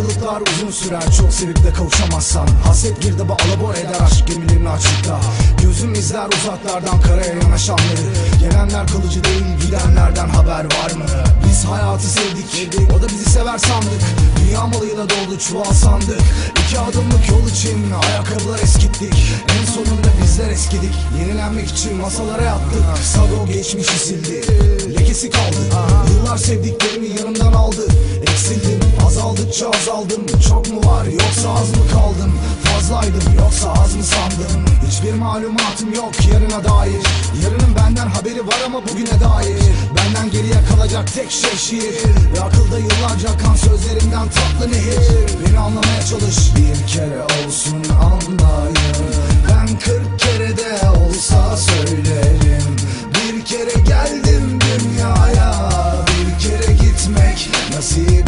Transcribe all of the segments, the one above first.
Yıllar uzun sürer çok sevip de kavuşamazsan. Hasret girdabı alabor eder aşk gemilerini açıkta. Gözüm izler uzaklardan karaya yanaşanları Gelenler kalıcı değil gidenlerden haber var mı? Biz hayatı sevdik o da bizi sever sandık. Dünya malıyla doldu çuval sandık. İki adımlık yol için ayakkabılar eskittik. En sonunda bizler eskidik. Yenilenmek için masalara yattık. Sago geçmişi sildi Lekesi kaldı. Yıllar Eksildim azaldıkça azaldım Çok mu var yoksa az mı kaldım? Fazlaydım yoksa az mı sandım? Hiçbir malumatım yok yarına dair. Yarının benden haberi var ama bugüne dair. Benden geriye kalacak tek şey şiir. Ve akılda yıllarca kan sözlerimden tatlı nehir. Beni anlamaya çalış. Bir kere olsun anlayın. Ben kırk kere de olsa söylerim. Bir kere geldim dünyaya. Bir kere gitmek nasip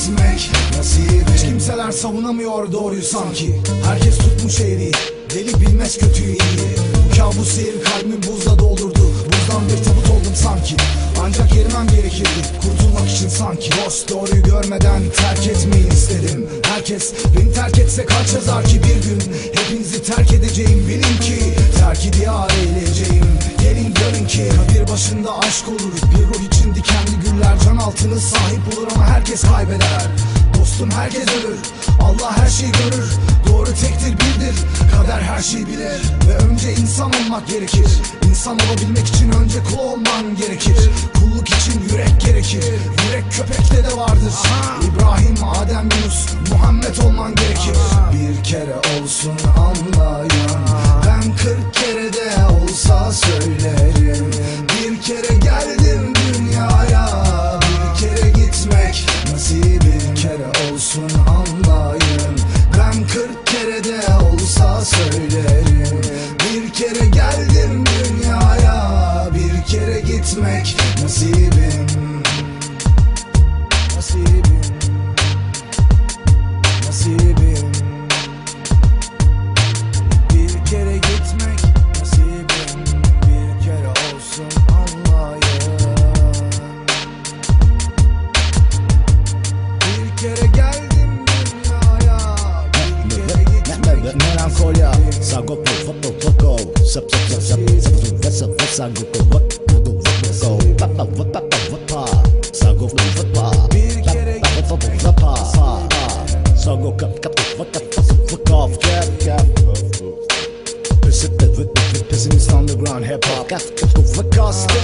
gitmek nasip Hiç kimseler savunamıyor doğruyu sanki. Herkes tutmuş eğri. Deli bilmez kötüyü iyi. Bu kabus seyir kalbimi buzla doldurdu. Buzdan bir tabut oldum sanki. Ancak yerimem gerekirdi. Kurtulmak için sanki. Dost doğruyu görmeden terk etmeyi istedim. Herkes beni terk etse kaç yazar ki bir gün altını sahip olur ama herkes kaybeder. Dostum herkes ölür Allah her şeyi görür. Doğru tektir birdir Kader her şeyi bilir. Ve önce insan olmak gerekir. İnsan olabilmek için önce kul olman gerekir. Kulluk için yürek gerekir. Yürek köpekte de vardır. İbrahim, Adem, Yunus, Muhammed olman gerekir. Bir kere olsun kere gitmek nasibim Nasibim Nasibim Bir kere gitmek nasibim Bir kere olsun anlayın Bir kere geldim dünyaya Bir kere gitmek Melankolya Sagopo foto foto Sap sap sap sap Sap sap sap sap Sagopo vak Vudu vak go comme fuck off, Pissed, pissed, pissed, pissed, pissed, pissed, pissed, pissed, pissed, pissed, pissed, pissed,